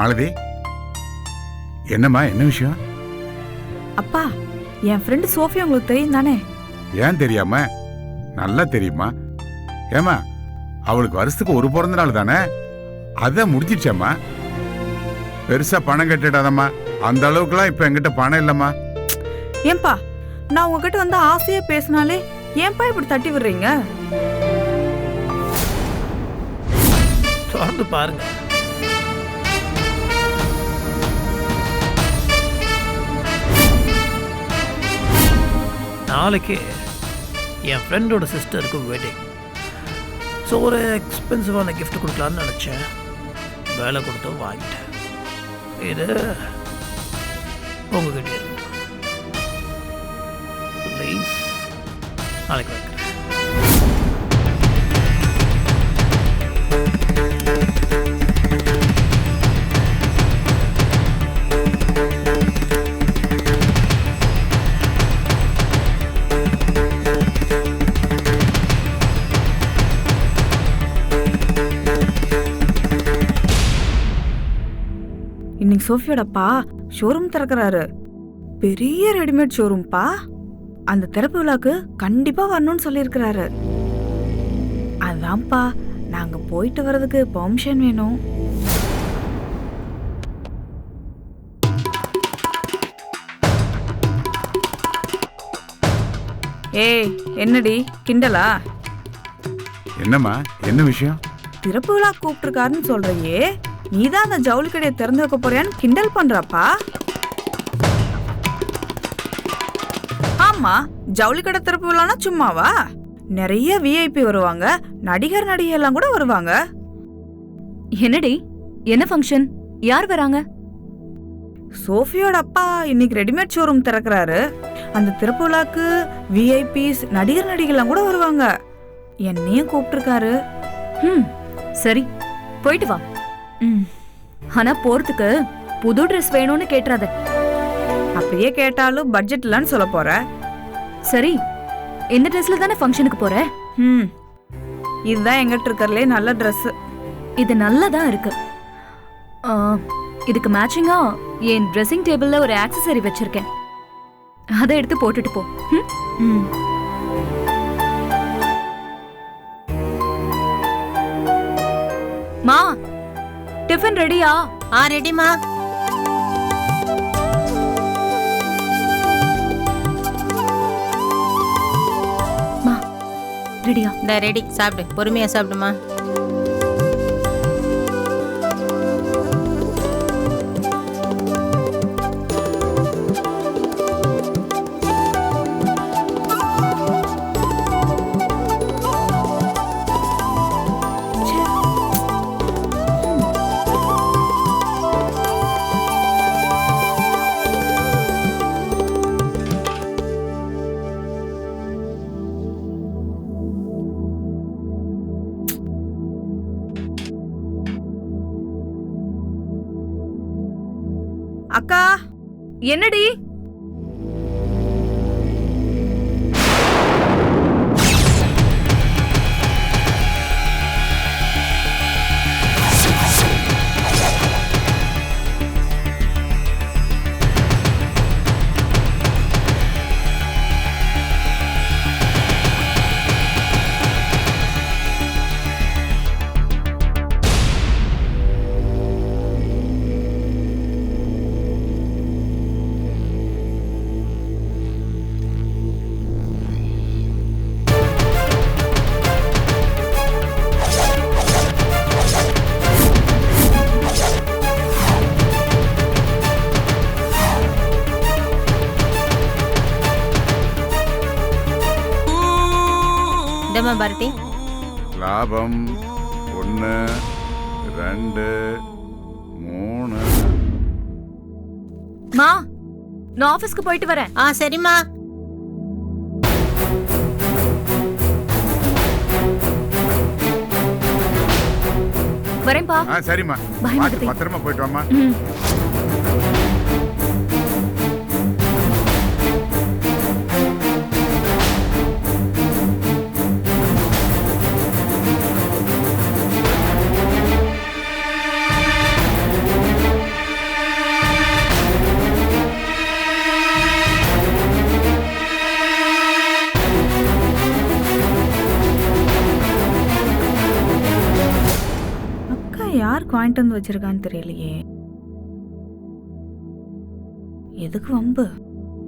மாலதி என்னம்மா என்ன விஷயம்? அப்பா என் ஃப்ரெண்டு சோஃபியா உங்களுக்கு தெரியும் தானே? ஏன் தெரியாம? நல்லா தெரியுமா? ஏமா அவளுக்கு வருஷத்துக்கு ஒரு பிறந்த நாள் தானே? அதை முடிச்சிடுச்சேம்மா. பெருசா பணம் கட்டிடாதம்மா. அந்த அளவுக்குலாம் இப்ப என்கிட்ட பணம் இல்லம்மா. ஏன்பா நான் உங்ககிட்ட வந்து ஆசையா பேசினாலே ஏன்பா இப்படி தட்டி விடுறீங்க? தொடர்ந்து பாருங்க. நாளைக்கு என் ஃப்ரெண்டோட சிஸ்டருக்கு வெட்டிங் ஸோ ஒரு எக்ஸ்பென்சிவான கிஃப்ட் கொடுக்கலான்னு நினச்சேன். வேலை கொடுத்து வாங்கிட்டேன். இது உங்ககிட்ட ப்ளீஸ் நாளைக்கு சோஃபியோட அப்பா ஷோரூம் திறக்கறாரு. பெரிய ரெடிமேட் ஷோரூம்பா. அந்த திறப்பு விழாக்கு கண்டிப்பா வரணும்னு சொல்லியிருக்கிறாரு. அதான்ப்பா நாங்க போயிட்டு வர்றதுக்கு பெர்மிஷன் வேணும். ஏய் என்னடி கிண்டலா? என்னம்மா என்ன விஷயம்? திறப்பு விழா கூப்பிட்டுருக்காருன்னு சொல்றியே. நீதான் அந்த ஜவுளி கடையை திறந்து வைக்க போறியான்னு கிண்டல் பண்றப்பா? ஆமா ஜவுளி கடை திறப்பு விழானா சும்மாவா? நிறைய விஐபி வருவாங்க நடிகர் நடிகை எல்லாம் கூட வருவாங்க. என்னடி என்ன ஃபங்க்ஷன் யார் வராங்க? சோஃபியோட அப்பா இன்னைக்கு ரெடிமேட் ஷோரூம் திறக்கறாரு. அந்த திறப்பு விழாக்கு விஐபிஸ் நடிகர் நடிகைலாம் கூட வருவாங்க. என்னையும் கூப்பிட்டுருக்காரு. ம் சரி போயிட்டு வா. ஆனா போறதுக்கு புது ட்ரெஸ் வேணும்னு கேட்டுறாத. அப்படியே கேட்டாலும் பட்ஜெட் இல்லைன்னு சொல்ல போற. சரி இந்த ட்ரெஸ்ல தானே ஃபங்க்ஷனுக்கு போற? ம். இதுதான் எங்கிட்ட இருக்கறதுலே நல்ல Dress. இது நல்லதா இருக்கு. இதுக்கு மேட்சிங்கா என் ட்ரெஸ்ஸிங் டேபிள்ல ஒரு ஆக்சசரி வச்சிருக்கேன். அதை எடுத்து போட்டுட்டு போ? ம். மா டிஃபன் ரெடியா? ஆ ரெடிமா ரெடியா? இந்த ரெடி சாப்பிடு பொறுமையா சாப்பிடுமா. என்னடி? இந்தம்மா பாரதி? லாபம் ஒன்று ரெண்டு மூணு. மா நான் ஆபீஸ்க்கு போயிட்டு வரேன். ஆ சரிம்மா. வரேன்பா ஆ சரிம்மா. Bye, பார்த்து மாலதி. பத்திரமா போயிட்டு வாம்மா. ம். வாங்கிட்டு வந்து வச்சிருக்கான்னு தெரியலையே. எதுக்கு வம்பு?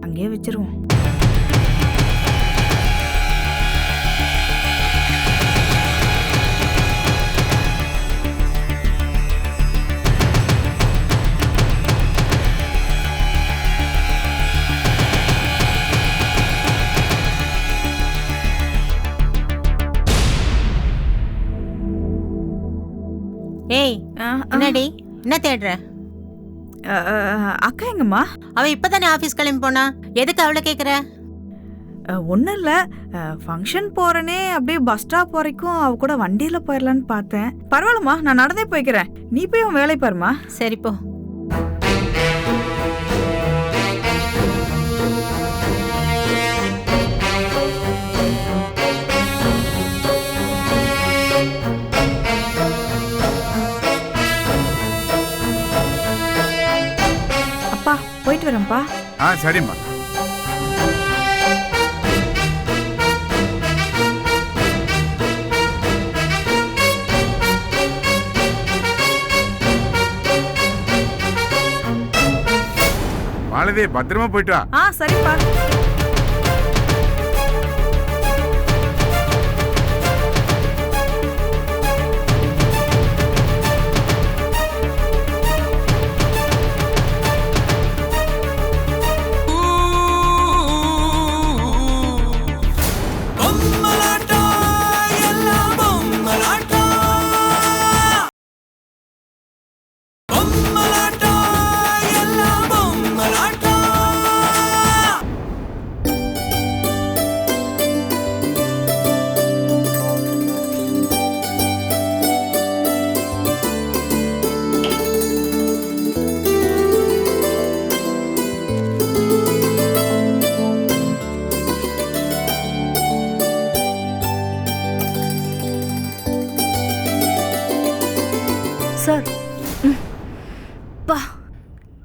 அங்கேயே வச்சிருவோம். என்னடி என்ன தேடுற? அக்கா எங்கம்மா? அவ இப்பதானே ஆபீஸ் கிளம்பி போனா. எதுக்கு அவளை கேக்குற? ஒன்றும் இல்லை. ஃபங்க்ஷன் போகிறேனே அப்படியே பஸ் ஸ்டாப் வரைக்கும் அவ கூட வண்டியில் போயிடலான்னு பார்த்தேன். பரவாயில்லம்மா நான் நடந்தே போய்க்கிறேன். நீ போய் உன் வேலை பாருமா சரி போ. வரேன்ப்பா ஆ சரிம்மா. மாலதி பத்திரமா போயிட்டு வா. ஆ சரிப்பா.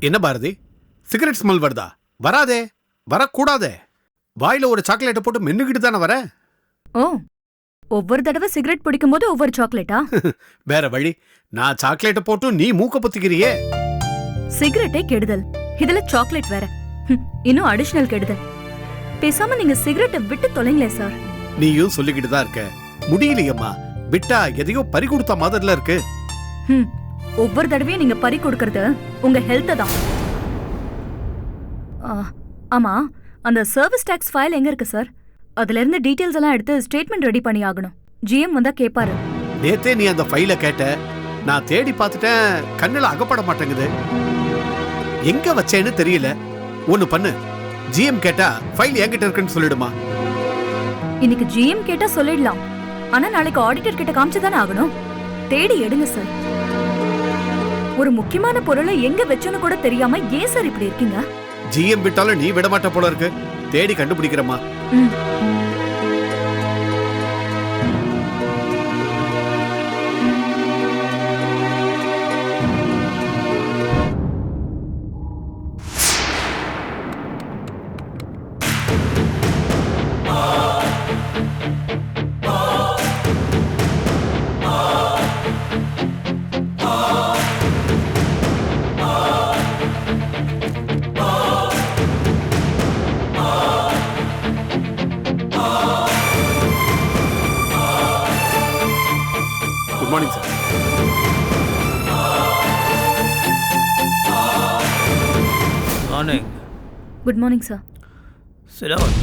என்ன பாரதி? சிகரெட் ஸ்மெல் வருதா? வராதே. வரக்கூடாதே. வாயில ஒரு சாக்லேட்டை போட்டு மென்னுக்கிட்டு தானே வர? ஓ ஒவ்வொரு தடவை சிகரெட் பிடிக்கும்போது ஒவ்வொரு சாக்லேட்டா வேற வழி. நான் சாக்லேட்டை போட்டும் நீ மூக்க பொத்திக்கிறியே. சிகரெட்டே கெடுதல். இதுல சாக்லேட் வேற. இன்னும் அடிஷனல் கெடுதல். பேசாம நீங்க சிகரெட்டை விட்டு தொலைங்களேன் சார் நீயும் சொல்லிக்கிட்டு தான் இருக்க. முடியலையம்மா. விட்டா எதையோ பறி கொடுத்த மாதிரில இருக்கு. ஒவ்வொரு தடவையும் நீங்க பறி கொடுக்கறது உங்க ஹெல்த்தை தான். ஆமா அந்த சர்வீஸ் டாக்ஸ் ஃபைல் எங்க இருக்கு சார் அதுல இருந்து டீடைல்ஸ் எல்லாம் எடுத்து ஸ்டேட்மெண்ட் ரெடி பண்ணி ஆகணும் ஜிஎம் வந்தா கேப்பாரு. நேத்தே நீ அந்த ஃபைல கேட்ட நான் தேடி பார்த்துட்டேன் கண்ணுல அகப்பட மாட்டேங்குது. எங்க வச்சேன்னு தெரியல. ஒன்னு பண்ணு. ஜிஎம் கேட்டா ஃபைல் என்கிட்ட இருக்குன்னு சொல்லிடுமா? இன்னைக்கு ஜிஎம் கேட்டா சொல்லிடலாம். ஆனா நாளைக்கு ஆடிட்டர் கிட்ட காமிச்சு தானே ஆகணும். தேடி எடுங்க சார் ஒரு முக்கியமான பொருளை எங்க வச்சோன்னு கூட தெரியாம ஏன் சார் இப்படி இருக்கீங்க? ஜிஎம் விட்டாலும் நீ விட மாட்ட போல இருக்கு. தேடி கண்டுபிடிக்கிறமா குட் மார்னிங் சார். சிலவன்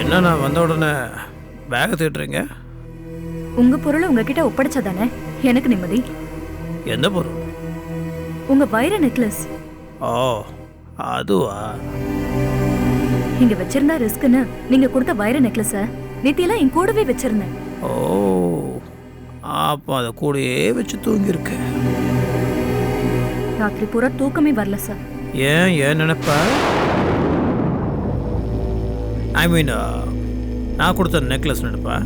என்ன நான் வந்த உடனே பேக்கை தேட்டுறீங்க உங்க பொருளை உங்ககிட்ட ஒப்படைச்சாதானே? எனக்கு நிம்மதி. எந்த பொருள்? உங்க வைர நெக்லஸ். ஓ அதுவா? இங்க வச்சிருந்தா ரிஸ்க்னு நீங்க கொடுத்த வைர நெக்லஸ நேத்தியெல்லாம் என் கூடவே வச்சிருந்தேன். ஓ. அப்போ அதை கூடயே வச்சு தூங்கியிருக்கேன். ராத்திரி பூரா தூக்கமே வரல சார் ஏன் ஏன் நினைப்ப? ஐ மீன் நான் கொடுத்த நெக்லஸ் நினைப்பா?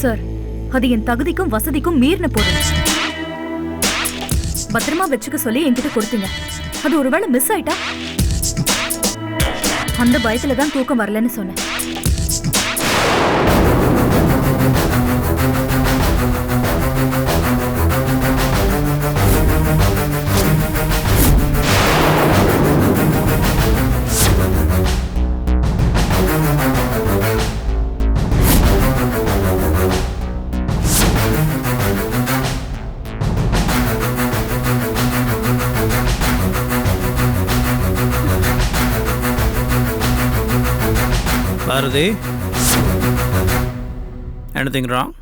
சார் அது என் தகுதிக்கும் வசதிக்கும் மீறின பொருள். பத்திரமா வச்சுக்க சொல்லி என்கிட்ட கொடுத்தீங்க. அது ஒருவேளை மிஸ் ஆயிட்டா? அந்த பயத்துல தான் தூக்கம் வரலன்னு சொன்னேன். பாரதி. எனிதிங் ராங்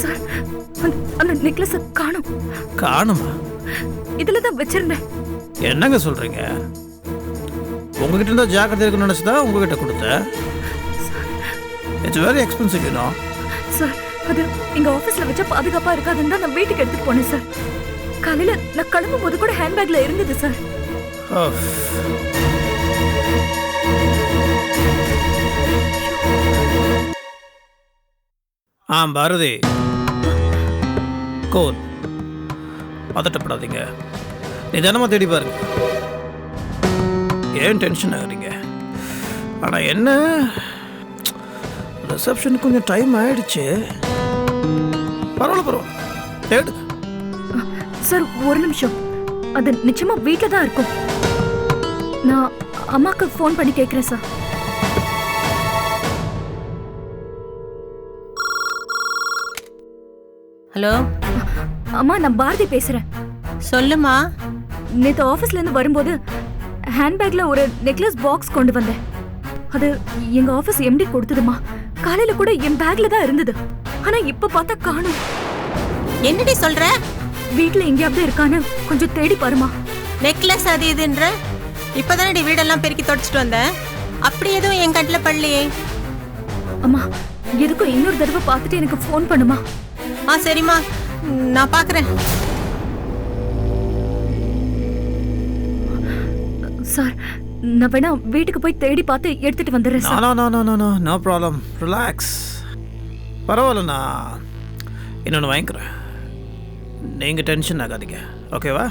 சார் அந்த- நெக்லஸ காணும். காணுமா? இதுல தான் வச்சிருந்தேன். என்னங்க சொல்றீங்க? உங்ககிட்ட இருந்தா ஜாக்கிரதை இருக்குன்னு நினச்சி தான் உங்ககிட்ட கொடுத்தேன் it's very expensive you know sir அது எங்க ஆபீஸ்ல வச்சா பாதுகாப்பா இருக்காதுன்னு தான் நான் வீட்டுக்கு எடுத்துட்டு போனேன் சார் காலையில நான் கிளம்பும் போது கூட ஹேண்ட்பேக்ல இருந்தது சார் ஆ பாரதி. கோல். பதட்டப்படாதீங்க. நிதானமாக தேடி பாருங்க. ஏன் டென்ஷன் ஆகுறீங்க? ஆனால் என்ன? ரிசப்ஷனுக்கு கொஞ்சம் டைம் ஆயிடுச்சு. பரவாயில்ல பரவாயில்ல. தேடு. சார் ஒரு நிமிஷம். அது நிச்சயமா வீட்டில் தான் இருக்கும். நான் அம்மாவுக்கு ஃபோன் பண்ணி கேட்குறேன் சார். ஹலோ? அம்மா நான் பாரதி பேசுறேன். சொல்லுமா? நேத்து ஆபீஸ்ல இருந்து வரும்போது ஹேண்ட்பேக்ல ஒரு நெக்லஸ் பாக்ஸ் கொண்டு வந்தேன். அது எங்க ஆபீஸ் எம்டி கொடுத்ததுமா. காலையில கூட என் பேக்ல தான் இருந்தது. ஆனா இப்ப பார்த்தா காணும். என்னடி சொல்ற? வீட்ல எங்கேயாவது இருக்கான்னு கொஞ்சம் தேடி பாருமா. நெக்லஸ் அது இதுன்ற? இப்பதானடி வீடெல்லாம் பெருக்கி தொடச்சிட்டு வந்தேன் அப்படி எதுவும் என் கண்ணில் படலையே. அம்மா எதுக்கும் இன்னொரு தடவை பார்த்துட்டு எனக்கு ஃபோன் பண்ணுமா. ஆ சரிம்மா. நான் பார்க்குறேன் சார் நான் வேணா வீட்டுக்கு போய் தேடி பார்த்து எடுத்துட்டு வந்துடுறேன் sir. No no no no no problem relax பரவாயில்ல நான் இன்னொன்று வாங்கிக்கிறேன். நீங்கள் டென்ஷன் ஆகாதீங்க. ஓகேவா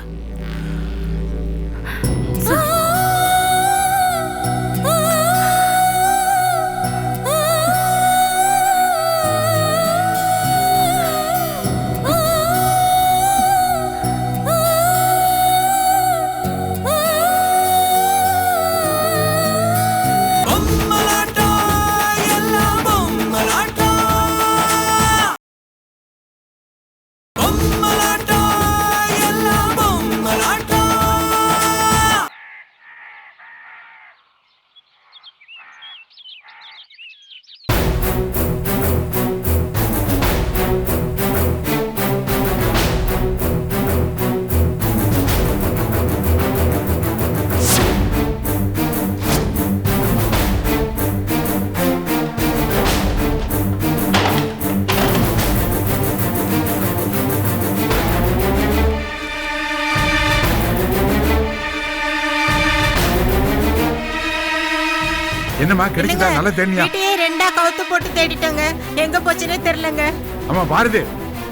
என்னம்மா கிடைச்சதா? நல்ல தேனியா? வீட்டையே ரெண்டா கவுத்து போட்டு தேடிட்டோங்க. எங்க போச்சுன்னே தெரியலங்க. ஆமா பாரதி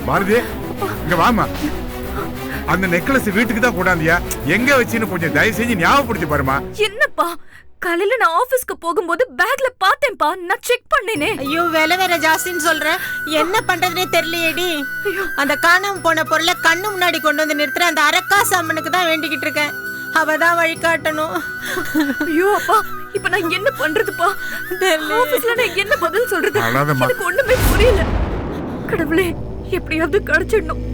பாரதி இங்க வாமா அந்த நெக்லஸ் வீட்டுக்கு தான் கூடாந்தியா எங்க வச்சுன்னு கொஞ்சம் தயவு செஞ்சு ஞாபகப்படுத்தி பாருமா என்னப்பா காலையில நான் ஆபீஸ்க்கு போகும்போது பேக்ல பார்த்தேன்ப்பா நான் செக் பண்ணேனே. ஐயோ விலை வேற ஜாஸ்தின்னு சொல்ற. என்ன பண்றதுனே தெரியலையேடி. அந்த காணாம போன பொருளை கண்ணு முன்னாடி கொண்டு வந்து நிறுத்துற அந்த அரக்காசு அம்மனுக்கு தான் வேண்டிக்கிட்டு இருக்கேன். அவ தான் வழிகாட்டணும். ஐயோ அப்பா இப்ப நான் என்ன பண்றதுப்பா? ஆபீஸ்ல நான் என்ன பதில் சொல்றது. எனக்கு ஒண்ணுமே புரியல. கடவுளே எப்படியாவது கிடைச்சிடணும்.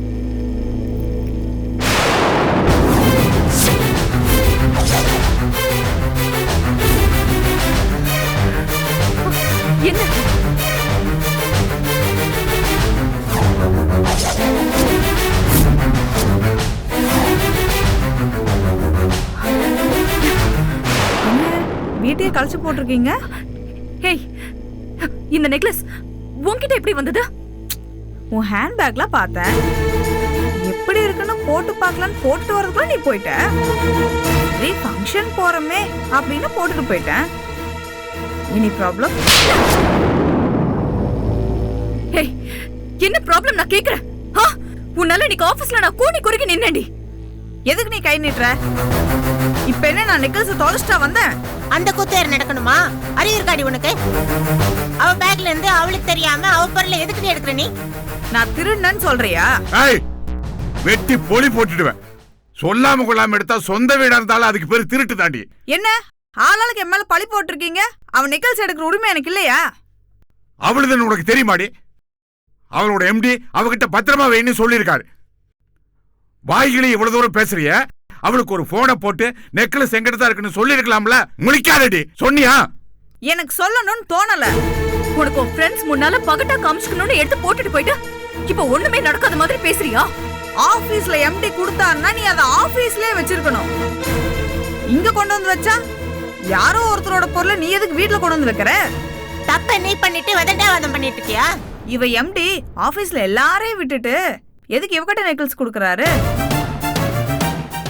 வச்சு போட்டிருக்கீங்க? ஹேய் இந்த நெக்லஸ் உன்கிட்ட எப்படி வந்தது? உன் ஹேண்ட்பேக்ல பார்த்தேன். எப்படி இருக்குன்னு போட்டு பார்க்கலான்னு போட்டு வரதுக்குள்ள நீ போயிட்ட. சரி ஃபங்க்ஷன் போகிறோமே அப்படின்னு போட்டுட்டு போயிட்டேன். இனி ப்ராப்ளம் ஹேய் என்ன ப்ராப்ளம் நான் கேட்குறேன் ஆ உன்னால இன்னைக்கு ஆபீஸ்ல நான் கூணி குறுக்கி நின்னேன்டி. எதுக்கு நீ கை நீட்டுற? இப்ப என்ன நான் நெக்லஸ் தொலைச்சிட்டா வந்தேன்? அந்த குத்தேர் நடக்கணுமா? அறிவு இருக்காடி உனக்கு. அவ பேக்ல இருந்து அவளுக்கு தெரியாம அவ பொருளை எதுக்கு நீ எடுக்கிற நீ? நான் திருடுனேன்னு சொல்றியா? ஏய் வெட்டி பொலி போட்டுடுவேன். சொல்லாம கொள்ளாம எடுத்தா சொந்த வீடா இருந்தாலும் அதுக்கு பேரு திருட்டு தாண்டி என்ன? ஆளாளுக்கு என் மேல பழி போட்டிருக்கீங்க? அவன் நெக்லஸ் எடுக்கிற உரிமை எனக்கு இல்லையா? அவளுதான் உனக்கு தெரியுமாடி? அவளோட எம்டி அவகிட்ட பத்திரமா வைன்னு சொல்லியிருக்காரு. வாய்களே இவ்வளவு தூரம் பேசுறிய? அவளுக்கு ஒரு போனை போட்டு நெக்லஸ் எங்கிட்ட தான் இருக்குன்னு சொல்லியிருக்கலாம்ல? முழிக்காதடி. சொன்னியா? எனக்கு சொல்லணும்னு தோணல. உனக்கு உன் ஃப்ரெண்ட்ஸ் முன்னால பகட்டா காமிச்சுக்கணும்னு எடுத்து போட்டுட்டு போயிட்டு இப்போ ஒண்ணுமே நடக்காத மாதிரி பேசுறியா? ஆபீஸ்ல எம்டி கொடுத்தாருன்னா நீ அதை ஆபீஸ்லயே வச்சிருக்கணும். இங்க கொண்டு வந்து வச்சா? யாரோ ஒருத்தரோட பொருளை நீ எதுக்கு வீட்ல கொண்டு வந்து வைக்கிற? தப்ப நீ பண்ணிட்டு வதண்டாவாதம் பண்ணிட்டு இருக்கியா? இவ எம்டி ஆபீஸ்ல எல்லாரையும் விட்டுட்டு எதுக்கு இவகிட்ட நெக்லஸ் கொடுக்கறாரு?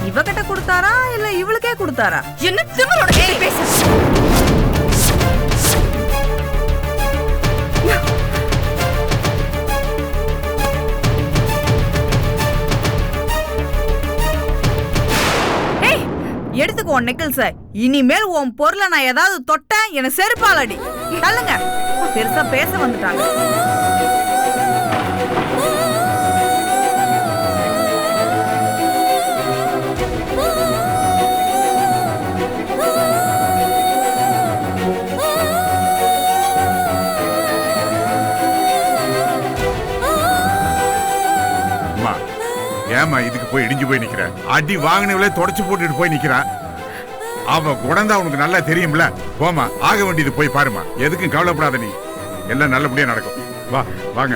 இவகிட்ட கொடுத்தாரா? இல்ல இவளுக்கே கொடுத்தாரா? என்ன திமிரோட பேசி. எடுத்துக்கோ உன் நெக்கிள்ஸ இனிமேல் உன் பொருளை நான் ஏதாவது தொட்டேன் என்ன செருப்பாலடி தள்ளுங்க. பெருசா பேச வந்துட்டாங்க. ஏம்மா இதுக்கு போய் இடிஞ்சு போய் நிக்கிற. அடி வாங்கினவளே தொடச்சு போட்டுட்டு போய் நிக்கிறா. அவ குடந்தா உனக்கு நல்லா தெரியும்ல. போமா ஆக வேண்டியது போய் பாருமா எதுக்கும் கவலைப்படாத நீ. எல்லாம் நல்லபடியா நடக்கும். வா வாங்க.